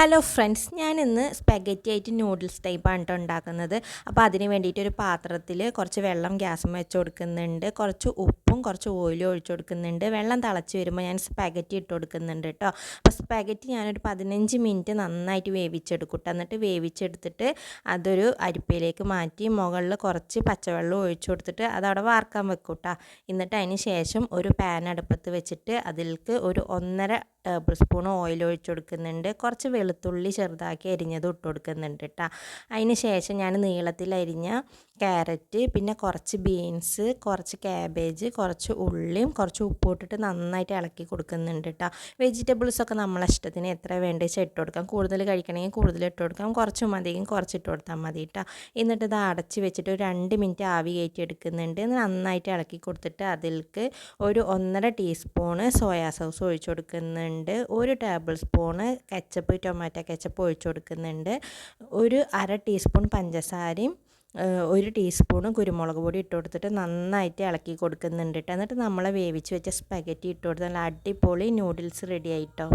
Hello friends ഞാൻ ഇന്ന് spaghetti ആയിട്ട് നൂഡിൽസ് ടൈപ്പാണ് കേട്ടോ ഉണ്ടാക്കുന്നത്. അപ്പോൾ അതിന് വേണ്ടിയിട്ട് ഒരു പാത്രത്തിൽ കുറച്ച് വെള്ളം ഗ്യാസും വെച്ച് കൊടുക്കുന്നുണ്ട്. കുറച്ച് ഉപ്പും കുറച്ച് ഓയിലും ഒഴിച്ചു കൊടുക്കുന്നുണ്ട്. വെള്ളം തിളച്ച് വരുമ്പോൾ ഞാൻ സ്പെഗറ്റി ഇട്ട് കൊടുക്കുന്നുണ്ട് കേട്ടോ അപ്പോൾ സ്പെഗറ്റി ഞാനൊരു പതിനഞ്ച് മിനിറ്റ് നന്നായിട്ട് വേവിച്ചെടുക്കും എന്നിട്ട് വേവിച്ചെടുത്തിട്ട് അതൊരു അരിപ്പയിലേക്ക് മാറ്റി മുകളിൽ കുറച്ച് പച്ചവെള്ളം ഒഴിച്ചു കൊടുത്തിട്ട് അതവിടെ വാർക്കാൻ വെക്കും കേട്ടോ എന്നിട്ട് അതിന് ശേഷം ഒരു പാൻ അടുപ്പത്ത് വെച്ചിട്ട് അതിലേക്ക് ഒരു ഒന്നര ടേബിൾ സ്പൂൺ ഓയിൽ ഒഴിച്ച് കൊടുക്കുന്നുണ്ട് കുറച്ച് വെളുത്തുള്ളി ചെറുതാക്കി അരിഞ്ഞത് ഇട്ട് കൊടുക്കുന്നുണ്ട് കേട്ടോ അതിന് ശേഷം ഞാൻ നീളത്തിൽ അരിഞ്ഞ ക്യാരറ്റ് പിന്നെ കുറച്ച് ബീൻസ് കുറച്ച് ക്യാബേജ് കുറച്ച് ഉള്ളിയും കുറച്ച് ഉപ്പ് ഇട്ടിട്ട് നന്നായിട്ട് ഇളക്കി കൊടുക്കുന്നുണ്ട് കേട്ടോ വെജിറ്റബിൾസൊക്കെ നമ്മളെ ഇഷ്ടത്തിന് എത്ര വേണ്ട വെച്ചാൽ ഇട്ട് കൊടുക്കാം. കൂടുതൽ കഴിക്കണമെങ്കിൽ കൂടുതൽ ഇട്ട് കൊടുക്കാം. കുറച്ച് മതിയെങ്കിൽ കുറച്ച് ഇട്ട് കൊടുത്താൽ മതി കേട്ടോ എന്നിട്ട് ഇത് അടച്ച് വെച്ചിട്ട് ഒരു രണ്ട് മിനിറ്റ് ആവി കയറ്റി എടുക്കുന്നുണ്ട് നന്നായിട്ട് ഇളക്കി കൊടുത്തിട്ട് അതിൽക്ക് ഒരു ഒന്നര ടീസ്പൂണ് സോയാ സോസ് ഒഴിച്ചു കൊടുക്കുന്നുണ്ട് ഒരു tablespoon ketchup tomato ketchup ഒഴിച്ച് കൊടുക്കുന്നുണ്ട്. ഒരു അര ടീസ്പൂൺ പഞ്ചസാരയും ഒരു ടീസ്പൂണ് കുരുമുളക് പൊടി ഇട്ട് കൊടുത്തിട്ട് നന്നായിട്ട് ഇളക്കി കൊടുക്കുന്നുണ്ട് എന്നിട്ട് നമ്മൾ വേവിച്ച് വെച്ച സ്പഗറ്റി ഇട്ട് കൊടുത്താൽ അടിപൊളി നൂഡിൽസ് റെഡി ആയിട്ടോ